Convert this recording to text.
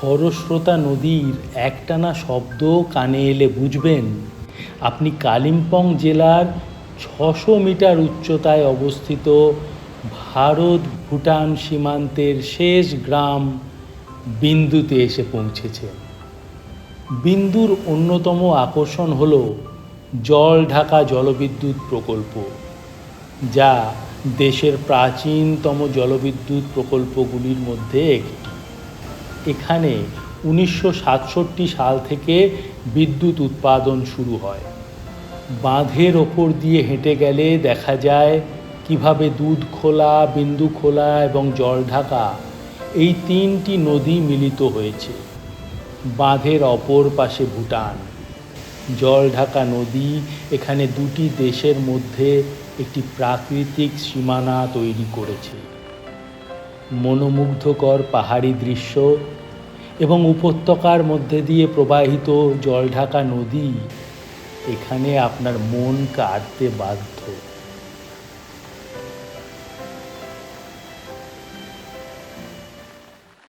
খরস্রোতা নদীর একটানা শব্দ কানে এলে বুঝবেন, আপনি কালিম্পং জেলার ছশো মিটার উচ্চতায় অবস্থিত ভারত ভুটান সীমান্তের শেষ গ্রাম বিন্দুতে এসে পৌঁছেছেন বিন্দুর অন্যতম আকর্ষণ হল জল ঢাকা জলবিদ্যুৎ প্রকল্প, যা দেশের প্রাচীনতম জলবিদ্যুৎ প্রকল্পগুলির মধ্যে একটি। এখানে উনিশশো সাতষট্টি সাল থেকে বিদ্যুৎ উৎপাদন শুরু হয়। বাঁধের ওপর দিয়ে হেঁটে গেলে দেখা যায় কীভাবে দুধ খোলা, বিন্দু খোলা এবং জলঢাকা এই তিনটি নদী মিলিত হয়েছে। বাঁধের অপর পাশে ভুটান। জলঢাকা নদী এখানে দুটি দেশের মধ্যে একটি প্রাকৃতিক সীমানা তৈরি করেছে। মনোমুগ্ধকর পাহাড়ি দৃশ্য এবং উপত্যকার মধ্যে দিয়ে প্রবাহিত জলঢাকা নদী, এখানে আপনার মন কাটতে বাধ্য।